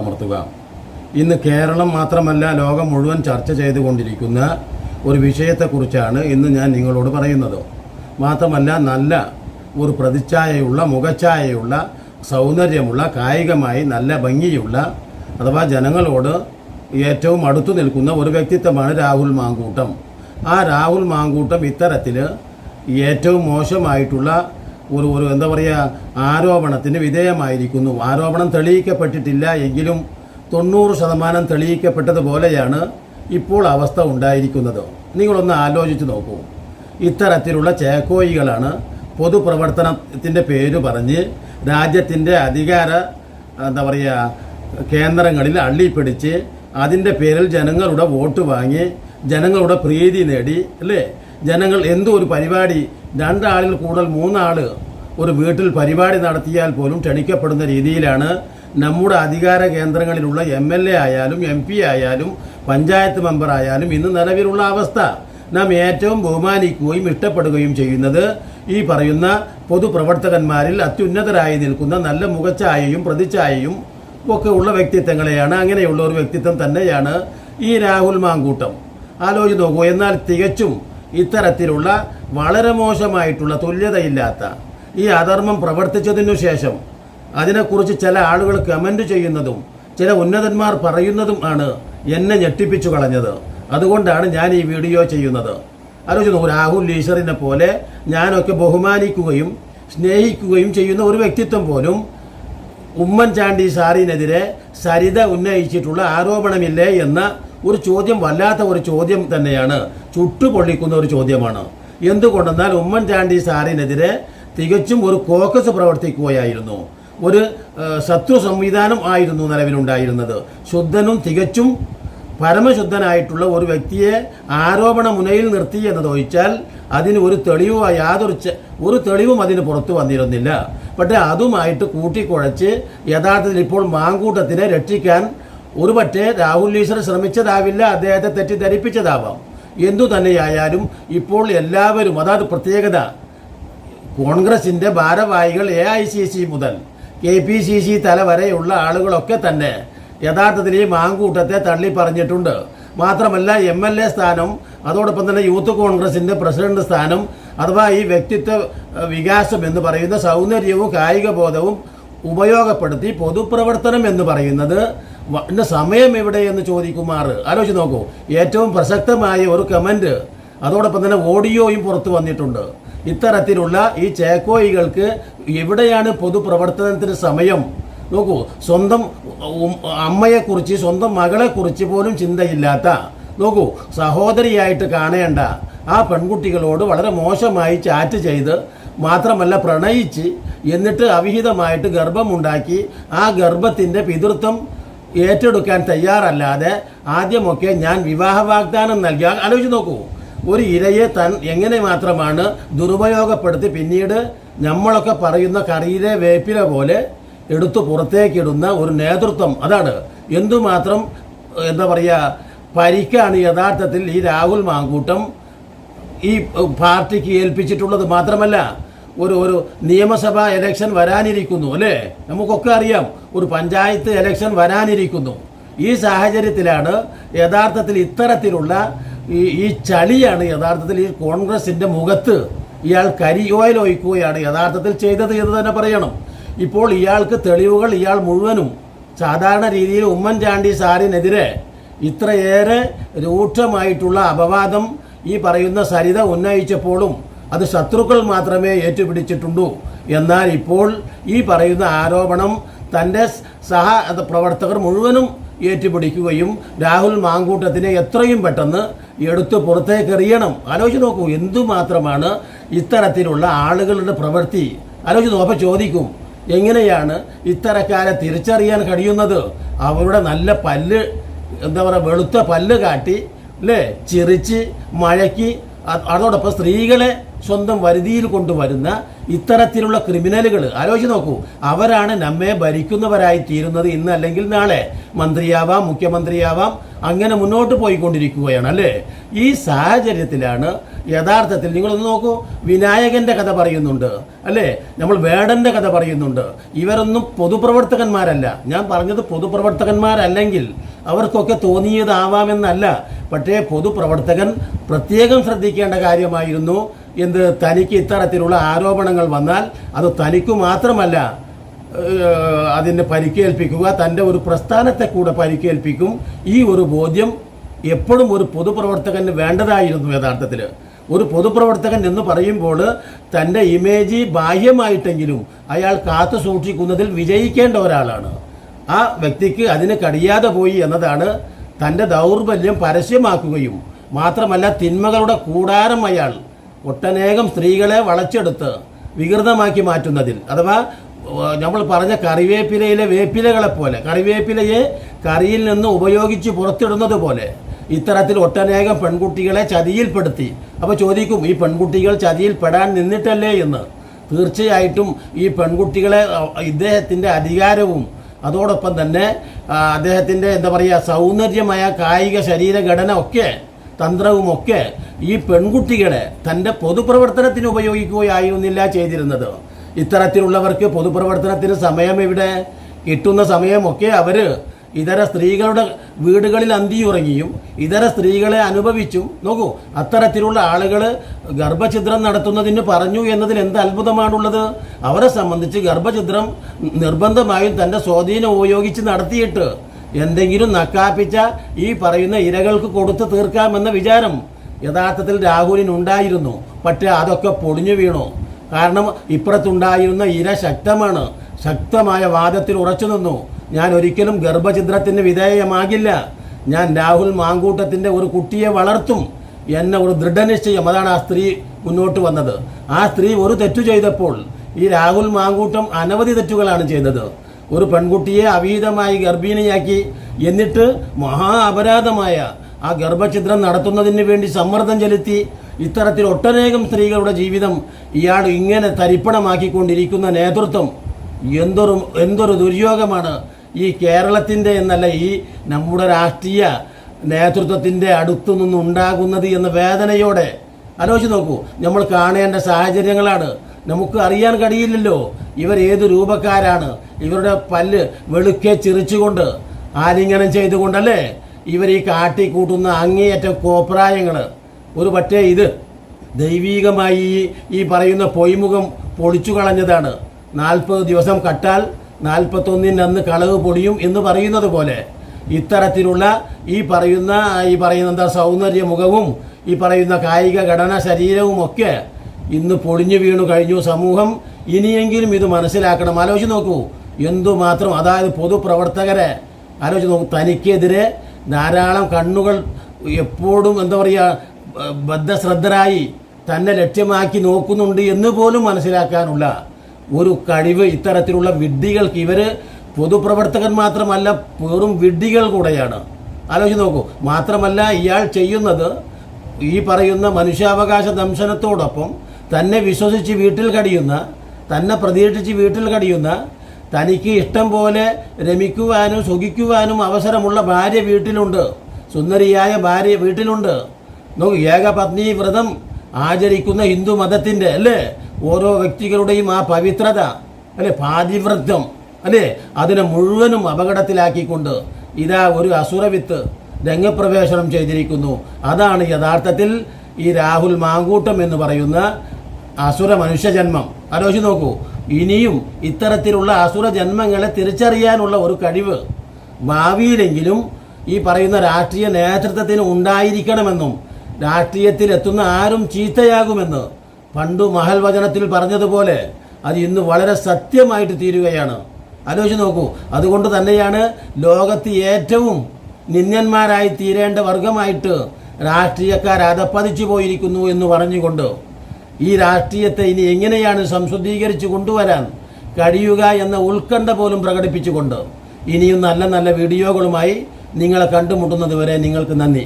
അമർത്തുക ഇന്ന് കേരളം മാത്രമല്ല ലോകം മുഴുവൻ ചർച്ച ചെയ്തുകൊണ്ടിരിക്കുന്ന ഒരു വിഷയത്തെക്കുറിച്ചാണ് ഇന്ന് ഞാൻ നിങ്ങളോട് പറയുന്നത്. മാത്രമല്ല നല്ല ഒരു പ്രതിച്ഛായയുള്ള മുഖച്ഛായയുള്ള സൗന്ദര്യമുള്ള കായികമായി നല്ല ഭംഗിയുള്ള അഥവാ ജനങ്ങളോട് ഏറ്റവും അടുത്തു നിൽക്കുന്ന ഒരു വ്യക്തിത്വമാണ് രാഹുൽ മാങ്കൂട്ടം. ആ രാഹുൽ മാങ്കൂട്ടം ഇത്തരത്തിൽ ഏറ്റവും മോശമായിട്ടുള്ള ഒരു ഒരു എന്താ പറയുക ആരോപണത്തിന് വിധേയമായിരിക്കുന്നു. ആരോപണം തെളിയിക്കപ്പെട്ടിട്ടില്ല എങ്കിലും തൊണ്ണൂറ് ശതമാനം തെളിയിക്കപ്പെട്ടതുപോലെയാണ് ഇപ്പോൾ അവസ്ഥ ഉണ്ടായിരിക്കുന്നത്. നിങ്ങളൊന്ന് ആലോചിച്ച് നോക്കൂ. ഇത്തരത്തിലുള്ള ചേക്കോയികളാണ് പൊതുപ്രവർത്തനത്തിന്റെ പേര് പറഞ്ഞ് രാജ്യത്തിന്റെ അധികാര എന്താ പറയുക കേന്ദ്രങ്ങളിൽ അള്ളിപ്പിടിച്ച് അതിന്റെ പേരിൽ ജനങ്ങളുടെ വോട്ട് വാങ്ങി ജനങ്ങളുടെ പ്രീതി നേടി അല്ലേ? ജനങ്ങൾ എന്തോ ഒരു പരിപാടി? രണ്ടാളിൽ കൂടുതൽ മൂന്നാൾ ഒരു വീട്ടിൽ പരിപാടി നടത്തിയാൽ പോലും ക്ഷണിക്കപ്പെടുന്ന രീതിയിലാണ് നമ്മുടെ അധികാര കേന്ദ്രങ്ങളിലുള്ള എം എൽ എ ആയാലും എം പി ആയാലും പഞ്ചായത്ത് മെമ്പർ ആയാലും ഇന്ന് നിലവിലുള്ള അവസ്ഥ. നാം ഏറ്റവും ബഹുമാനിക്കുകയും ഇഷ്ടപ്പെടുകയും ചെയ്യുന്നത് ഈ പറയുന്ന പൊതുപ്രവർത്തകന്മാരിൽ അത്യുന്നതരായി നിൽക്കുന്ന നല്ല മുഖച്ഛായയും പ്രതിച്ഛായയും ഒക്കെ ഉള്ള വ്യക്തിത്വങ്ങളെയാണ് അങ്ങനെയുള്ള ഒരു വ്യക്തിത്വം തന്നെയാണ് ഈ രാഹുൽ മാങ്കൂട്ടം. ആലോചിച്ച് നോക്കൂ എന്നാൽ തികച്ചും ഇത്തരത്തിലുള്ള വളരെ മോശമായിട്ടുള്ള തുല്യതയില്ലാത്ത ഈ അധർമ്മം പ്രവർത്തിച്ചതിനു ശേഷം അതിനെക്കുറിച്ച് ചില ആളുകൾ കമന്റ് ചെയ്യുന്നതും ചില ഉന്നതന്മാർ പറയുന്നതും ആണ് എന്നെ ഞെട്ടിപ്പിച്ചു കളഞ്ഞത്. അതുകൊണ്ടാണ് ഞാൻ ഈ വീഡിയോ ചെയ്യുന്നത്. ആലോചിച്ച് നോക്കൂ രാഹുൽ ഈശ്വറിനെ പോലെ ഞാനൊക്കെ ബഹുമാനിക്കുകയും സ്നേഹിക്കുകയും ചെയ്യുന്ന ഒരു വ്യക്തിത്വം പോലും ഉമ്മൻചാണ്ടി സാറിനെതിരെ സരിത ഉന്നയിച്ചിട്ടുള്ള ആരോപണമില്ലേ എന്ന ഒരു ചോദ്യം വല്ലാത്ത ഒരു ചോദ്യം തന്നെയാണ്. ചുട്ടുപൊള്ളിക്കുന്ന ഒരു ചോദ്യമാണ്. എന്തുകൊണ്ടെന്നാൽ ഉമ്മൻചാണ്ടി സാറിനെതിരെ തികച്ചും ഒരു കോക്കസ് പ്രവർത്തിക്കുകയായിരുന്നു. ഒരു ശത്രു സംവിധാനം ആയിരുന്നു നിലവിലുണ്ടായിരുന്നത്. ശുദ്ധനും തികച്ചും പരമശുദ്ധനായിട്ടുള്ള ഒരു വ്യക്തിയെ ആരോപണ മുനയിൽ നിർത്തി എന്ന് ചോദിച്ചാൽ അതിന് ഒരു തെളിവോ യാതൊരു ഒരു തെളിവും അതിന് പുറത്തു വന്നിരുന്നില്ല. പക്ഷേ അതുമായിട്ട് കൂട്ടിക്കുഴച്ച് യഥാർത്ഥത്തിൽ ഇപ്പോൾ മാങ്കൂട്ടത്തിനെ രക്ഷിക്കാൻ ഒരുപറ്റേ രാഹുൽ ഈശ്വർ ശ്രമിച്ചതാവില്ല അദ്ദേഹത്തെ തെറ്റിദ്ധരിപ്പിച്ചതാവാം. എന്തു തന്നെയായാലും ഇപ്പോൾ എല്ലാവരും അതാത് പ്രത്യേകത കോൺഗ്രസിന്റെ ഭാരവാഹികൾ എ ഐ സി സി മുതൽ കെ പി സി സി തല വരെയുള്ള ആളുകളൊക്കെ തന്നെ യഥാർത്ഥത്തിൽ ഈ മാങ്കൂട്ടത്തെ തള്ളി പറഞ്ഞിട്ടുണ്ട് മാത്രമല്ല എം എൽ എ സ്ഥാനം അതോടൊപ്പം തന്നെ യൂത്ത് കോൺഗ്രസിന്റെ പ്രസിഡന്റ് സ്ഥാനം അഥവാ ഈ വ്യക്തിത്വ വികാസം എന്ന് പറയുന്ന സൗന്ദര്യവും കായിക ബോധവും ഉപയോഗപ്പെടുത്തി പൊതുപ്രവർത്തനം എന്ന് പറയുന്നത് സമയം എവിടെ എന്ന് ചോദിക്കുമാർ ആലോചിച്ച് നോക്കൂ. ഏറ്റവും പ്രസക്തമായ ഒരു കമന്റ് അതോടൊപ്പം തന്നെ ഓഡിയോയും പുറത്തു വന്നിട്ടുണ്ട്. ഇത്തരത്തിലുള്ള ഈ ചേക്കോയികൾക്ക് എവിടെയാണ് പൊതുപ്രവർത്തനത്തിന് സമയം? നോക്കൂ. സ്വന്തം അമ്മയെക്കുറിച്ച് സ്വന്തം മകളെക്കുറിച്ച് പോലും ചിന്തയില്ലാത്ത നോക്കൂ സഹോദരിയായിട്ട് കാണേണ്ട ആ പെൺകുട്ടികളോട് വളരെ മോശമായി ചാറ്റ് ചെയ്ത് മാത്രമല്ല പ്രണയിച്ച് എന്നിട്ട് അവിഹിതമായിട്ട് ഗർഭമുണ്ടാക്കി ആ ഗർഭത്തിന്റെ പിതൃത്വം ഏറ്റെടുക്കാൻ തയ്യാറല്ലാതെ ആദ്യമൊക്കെ ഞാൻ വിവാഹ വാഗ്ദാനം നൽകി. ആ- ആലോചിച്ച് നോക്കൂ. ഒരു ഇരയെ തൻ എങ്ങനെ മാത്രമാണ് ദുരുപയോഗപ്പെടുത്തി പിന്നീട് നമ്മളൊക്കെ പറയുന്ന കറിയിലെ വേപ്പില പോലെ എടുത്തു പുറത്തേക്കിടുന്ന ഒരു നേതൃത്വം. അതാണ്. എന്തുമാത്രം എന്താ പറയുക പരിക്കാണ് യഥാർത്ഥത്തിൽ ഈ രാഹുൽ മാങ്കൂട്ടം ഈ പാർട്ടിക്ക് ഏൽപ്പിച്ചിട്ടുള്ളത് മാത്രമല്ല ഒരു ഒരു നിയമസഭാ ഇലക്ഷൻ വരാനിരിക്കുന്നു അല്ലേ? നമുക്കൊക്കെ അറിയാം ഒരു പഞ്ചായത്ത് ഇലക്ഷൻ വരാനിരിക്കുന്നു. ഈ സാഹചര്യത്തിലാണ് യഥാർത്ഥത്തിൽ ഇത്തരത്തിലുള്ള ഈ ഈ ചളിയാണ് യഥാർത്ഥത്തിൽ ഈ കോൺഗ്രസിന്റെ മുഖത്ത് ഇയാൾ കരിയോയിൽ ഒഴിക്കുകയാണ് യഥാർത്ഥത്തിൽ ചെയ്തത് എന്ന് തന്നെ പറയണം. ഇപ്പോൾ ഇയാൾക്ക് തെളിവുകൾ ഇയാൾ മുഴുവനും സാധാരണ രീതിയിൽ ഉമ്മൻചാണ്ടി സാറിനെതിരെ ഇത്രയേറെ രൂക്ഷമായിട്ടുള്ള അപവാദം ഈ പറയുന്ന സരിത ഉന്നയിച്ചപ്പോഴും അത് ശത്രുക്കൾ മാത്രമേ ഏറ്റുപിടിച്ചിട്ടുള്ളൂ എന്നാൽ ഇപ്പോൾ ഈ പറയുന്ന ആരോപണം തന്റെ സഹ പ്രവർത്തകർ മുഴുവനും ഏറ്റുപിടിക്കുകയും രാഹുൽ മാങ്കൂട്ടത്തിനെ എത്രയും പെട്ടെന്ന് എടുത്ത് പുറത്തേക്ക് എറിയണം ആലോചിച്ച് നോക്കൂ എന്തുമാത്രമാണ് ഇത്തരത്തിലുള്ള ആളുകളുടെ പ്രവൃത്തി? ആലോചിച്ച് നോക്കൂ അപ്പോൾ ചോദിക്കും എങ്ങനെയാണ് ഇത്തരക്കാരെ തിരിച്ചറിയാൻ കഴിയുന്നത്? അവരുടെ നല്ല പല്ല് എന്താ പറയുക വെളുത്ത പല്ല് കാട്ടി അല്ലേ? ചിരിച്ച് മഴയ്ക്ക് അതോടൊപ്പം സ്ത്രീകളെ സ്വന്തം വരുതിയിൽ കൊണ്ടുവരുന്ന ഇത്തരത്തിലുള്ള ക്രിമിനലുകൾ. ആലോചിച്ച് നോക്കൂ. അവരാണ് നമ്മെ ഭരിക്കുന്നവരായി തീരുന്നത് ഇന്ന് അല്ലെങ്കിൽ നാളെ. മന്ത്രിയാവാം മുഖ്യമന്ത്രിയാവാം അങ്ങനെ മുന്നോട്ട് പോയിക്കൊണ്ടിരിക്കുകയാണ് അല്ലേ? ഈ സാഹചര്യത്തിലാണ് യഥാർത്ഥത്തിൽ നിങ്ങളൊന്ന് നോക്കൂ. വിനായകന്റെ കഥ പറയുന്നുണ്ട് അല്ലേ? നമ്മൾ വേടന്റെ കഥ പറയുന്നുണ്ട്. ഇവരൊന്നും പൊതുപ്രവർത്തകന്മാരല്ല. ഞാൻ പറഞ്ഞത് പൊതുപ്രവർത്തകന്മാരല്ലെങ്കിൽ അവർക്കൊക്കെ തോന്നിയതാവാമെന്നല്ല. പക്ഷേ പൊതുപ്രവർത്തകൻ പ്രത്യേകം ശ്രദ്ധിക്കേണ്ട കാര്യമായിരുന്നു. എന്ത് തനിക്ക് ഇത്തരത്തിലുള്ള ആരോപണങ്ങൾ വന്നാൽ അത് തനിക്ക് മാത്രമല്ല അതിനെ പരിക്കേൽപ്പിക്കുക തന്റെ ഒരു പ്രസ്ഥാനത്തെ കൂടെ പരിക്കേൽപ്പിക്കും. ഈ ഒരു ബോധ്യം എപ്പോഴും ഒരു പൊതുപ്രവർത്തകന് വേണ്ടതായിരുന്നു യഥാർത്ഥത്തിൽ ഒരു പൊതുപ്രവർത്തകൻ എന്ന് പറയുമ്പോൾ തന്റെ ഇമേജ് ബാഹ്യമായിട്ടെങ്കിലും അയാൾ കാത്തു സൂക്ഷിക്കുന്നതിൽ വിജയിക്കേണ്ട ഒരാളാണ്. ആ വ്യക്തിക്ക് അതിന് കഴിയാതെ പോയി എന്നതാണ് തന്റെ ദൗർബല്യം പരസ്യമാക്കുകയും മാത്രമല്ല തിന്മകളുടെ കൂടാരം അയാൾ ഒട്ടനേകം സ്ത്രീകളെ വളച്ചെടുത്ത് വികൃതമാക്കി മാറ്റുന്നതിൽ. അഥവാ നമ്മൾ പറഞ്ഞ കറിവേപ്പിലയിലെ വേപ്പിലകളെ പോലെ കറിവേപ്പിലയെ കറിയിൽ നിന്ന് ഉപയോഗിച്ച് പുറത്തിടുന്നത് പോലെ ഇത്തരത്തിൽ ഒട്ടനേകം പെൺകുട്ടികളെ ചതിയിൽപ്പെടുത്തി. അപ്പോൾ ചോദിക്കും ഈ പെൺകുട്ടികൾ ചതിയിൽപ്പെടാൻ നിന്നിട്ടല്ലേ എന്ന്? തീർച്ചയായിട്ടും ഈ പെൺകുട്ടികളെ ഇദ്ദേഹത്തിന്റെ അധികാരവും അതോടൊപ്പം തന്നെ അദ്ദേഹത്തിന്റെ എന്താ പറയുക സൗന്ദര്യമായ കായിക ശരീരഘടന ഒക്കെ തന്ത്രവുമൊക്കെ ഈ പെൺകുട്ടികളെ തന്റെ പൊതുപ്രവർത്തനത്തിന് ഉപയോഗിക്കുകയായിരുന്നില്ല ചെയ്തിരുന്നത്. ഇത്തരത്തിലുള്ളവർക്ക് പൊതുപ്രവർത്തനത്തിന് സമയം ഇവിടെ കിട്ടുന്ന സമയമൊക്കെ അവർ ഇതര സ്ത്രീകളുടെ വീടുകളിൽ അന്തിയുറങ്ങിയും ഇതര സ്ത്രീകളെ അനുഭവിച്ചും. നോക്കൂ അത്തരത്തിലുള്ള ആളുകൾ ഗർഭഛിദ്രം നടത്തുന്നതിന് പറഞ്ഞു എന്നതിൽ എന്ത് അത്ഭുതമാണുള്ളത്? അവരെ സംബന്ധിച്ച് ഗർഭഛിദ്രം നിർബന്ധമായും തന്റെ സ്വാധീനം ഉപയോഗിച്ച് നടത്തിയിട്ട് എന്തെങ്കിലും നക്കാപ്പിച്ച ഈ പറയുന്ന ഇരകൾക്ക് കൊടുത്ത് തീർക്കാമെന്ന വിചാരം യഥാർത്ഥത്തിൽ രാഹുലിനുണ്ടായിരുന്നു പക്ഷേ അതൊക്കെ പൊടിഞ്ഞു വീണു. കാരണം ഇപ്പുറത്തുണ്ടായിരുന്ന ഇര ശക്തമാണ്. ശക്തമായ വാദത്തിൽ ഉറച്ചു നിന്നു. ഞാൻ ഒരിക്കലും ഗർഭഛിദ്രത്തിന് വിധേയമാകില്ല. ഞാൻ രാഹുൽ മാങ്കൂട്ടത്തിന്റെ ഒരു കുട്ടിയെ വളർത്തും. എന്ന ഒരു ദൃഢനിശ്ചയം. അതാണ് ആ സ്ത്രീ മുന്നോട്ട് വന്നത്. ആ സ്ത്രീ ഒരു തെറ്റു ചെയ്തപ്പോൾ ഈ രാഹുൽ മാങ്കൂട്ടം അനവധി തെറ്റുകളാണ് ചെയ്തത്. ഒരു പെൺകുട്ടിയെ അവീതമായി ഗർഭിണിയാക്കി എന്നിട്ട് മഹാ അപരാധമായ ആ ഗർഭഛിദ്രം നടത്തുന്നതിന് വേണ്ടി സമ്മർദ്ദം ചെലുത്തി ഇത്തരത്തിൽ ഒട്ടനേകം സ്ത്രീകളുടെ ജീവിതം ഇയാൾ ഇങ്ങനെ തരിപ്പണമാക്കിക്കൊണ്ടിരിക്കുന്ന നേതൃത്വം എന്തൊരു എന്തൊരു ദുര്യോഗമാണ് ഈ കേരളത്തിന്റെ എന്നല്ല ഈ നമ്മുടെ രാഷ്ട്രീയ നേതൃത്വത്തിന്റെ അടുത്തു നിന്നുണ്ടാകുന്നത് എന്ന വേദനയോടെ. ആലോചിച്ച് നോക്കൂ നമ്മൾ കാണേണ്ട സാഹചര്യങ്ങളാണ്. നമുക്ക് അറിയാൻ കഴിയില്ലല്ലോ. ഇവർ ഏത് രൂപക്കാരാണ്? ഇവരുടെ പല്ല് വെളുക്കെ ചിറിച്ചുകൊണ്ട് ആലിംഗനം ചെയ്തുകൊണ്ടല്ലേ? ഇവർ ഈ കാട്ടിക്കൂട്ടുന്ന അങ്ങേയറ്റം കോപ്രായങ്ങൾ ഒരു പക്ഷേ ഇത് ദൈവീകമായി ഈ- പറയുന്ന പൊയ്മുഖം പൊളിച്ചു കളഞ്ഞതാണ്. നാൽപ്പത് ദിവസം കട്ടാൽ നാൽപ്പത്തൊന്നിന് അന്ന് കളവ് പൊടിയും എന്ന് പറയുന്നത് പോലെ. ഇത്തരത്തിലുള്ള ഈ പറയുന്ന ഈ പറയുന്ന എന്താ സൗന്ദര്യ മുഖവും ഈ പറയുന്ന കായിക ഘടന ശരീരവും ഒക്കെ ഇന്ന് പൊളിഞ്ഞു വീണു കഴിഞ്ഞു സമൂഹം. ഇനിയെങ്കിലും ഇത് മനസ്സിലാക്കണം. ആലോചിച്ച് നോക്കൂ. എന്തുമാത്രം അതായത് പൊതുപ്രവർത്തകരെ ആലോചിച്ച് നോക്കൂ തനിക്കെതിരെ ധാരാളം കണ്ണുകൾ എപ്പോഴും എന്താ പറയുക ബദ്ധശ്രദ്ധരായി തന്നെ ലക്ഷ്യമാക്കി നോക്കുന്നുണ്ട് എന്ന് പോലും മനസ്സിലാക്കാനുള്ള ഒരു കഴിവ് ഇത്തരത്തിലുള്ള വിഡ്ഢികൾക്ക് ഇവർ പൊതുപ്രവർത്തകൻ മാത്രമല്ല വെറും വിഡ്ഢികൾ കൂടെയാണ്. ആലോചിച്ച് നോക്കൂ. മാത്രമല്ല ഇയാൾ ചെയ്യുന്നത് ഈ പറയുന്ന മനുഷ്യാവകാശ ദംശനത്തോടൊപ്പം തന്നെ വിശ്വസിച്ച് വീട്ടിൽ കടിയുന്ന തന്നെ പ്രതീക്ഷിച്ച് വീട്ടിൽ കടിയുന്ന തനിക്ക് ഇഷ്ടം പോലെ രമിക്കുവാനും സുഖിക്കുവാനും അവസരമുള്ള ഭാര്യ വീട്ടിലുണ്ട്. സുന്ദരിയായ ഭാര്യ വീട്ടിലുണ്ട്. നോക്കൂ ഏകപത്നി വ്രതം ആചരിക്കുന്ന ഹിന്ദു മതത്തിന്റെ അല്ലേ? ഓരോ വ്യക്തികളുടെയും ആ പവിത്രത അല്ലെ? പാതിവ്രതം അല്ലേ? അതിനെ മുഴുവനും അപകടത്തിലാക്കിക്കൊണ്ട് ഇതാ ഒരു അസുരവിത്ത് രംഗപ്രവേശനം ചെയ്തിരിക്കുന്നു. അതാണ് യഥാർത്ഥത്തിൽ ഈ രാഹുൽ മാങ്കൂട്ടം എന്ന് പറയുന്ന അസുര മനുഷ്യജന്മം. ആലോചിച്ച് നോക്കൂ. ഇനിയും ഇത്തരത്തിലുള്ള അസുര ജന്മങ്ങളെ തിരിച്ചറിയാനുള്ള ഒരു കഴിവ് ഭാവിയിലെങ്കിലും ഈ പറയുന്ന രാഷ്ട്രീയ നേതൃത്വത്തിന് ഉണ്ടായിരിക്കണമെന്നും രാഷ്ട്രീയത്തിൽ എത്തുന്ന ആരും ചീത്തയാകുമെന്ന് പണ്ടു മഹൽ വചനത്തിൽ പറഞ്ഞതുപോലെ അത് ഇന്ന് വളരെ സത്യമായിട്ട് തീരുകയാണ്. ആലോചിച്ച് നോക്കൂ. അതുകൊണ്ട് തന്നെയാണ് ലോകത്ത് ഏറ്റവും നിന്ദന്മാരായി തീരേണ്ട വർഗമായിട്ട് രാഷ്ട്രീയക്കാർ അതപ്പതിച്ചു പോയിരിക്കുന്നു എന്ന് പറഞ്ഞുകൊണ്ട് ഈ രാഷ്ട്രീയത്തെ ഇനി എങ്ങനെയാണ് സംശുദ്ധീകരിച്ച് കൊണ്ടുവരാൻ കഴിയുക എന്ന ഉത്കണ്ഠ പോലും പ്രകടിപ്പിച്ചുകൊണ്ട് ഇനിയും നല്ല നല്ല വീഡിയോകളുമായി നിങ്ങളെ കണ്ടുമുട്ടുന്നത് വരെ നിങ്ങൾക്ക് നന്ദി.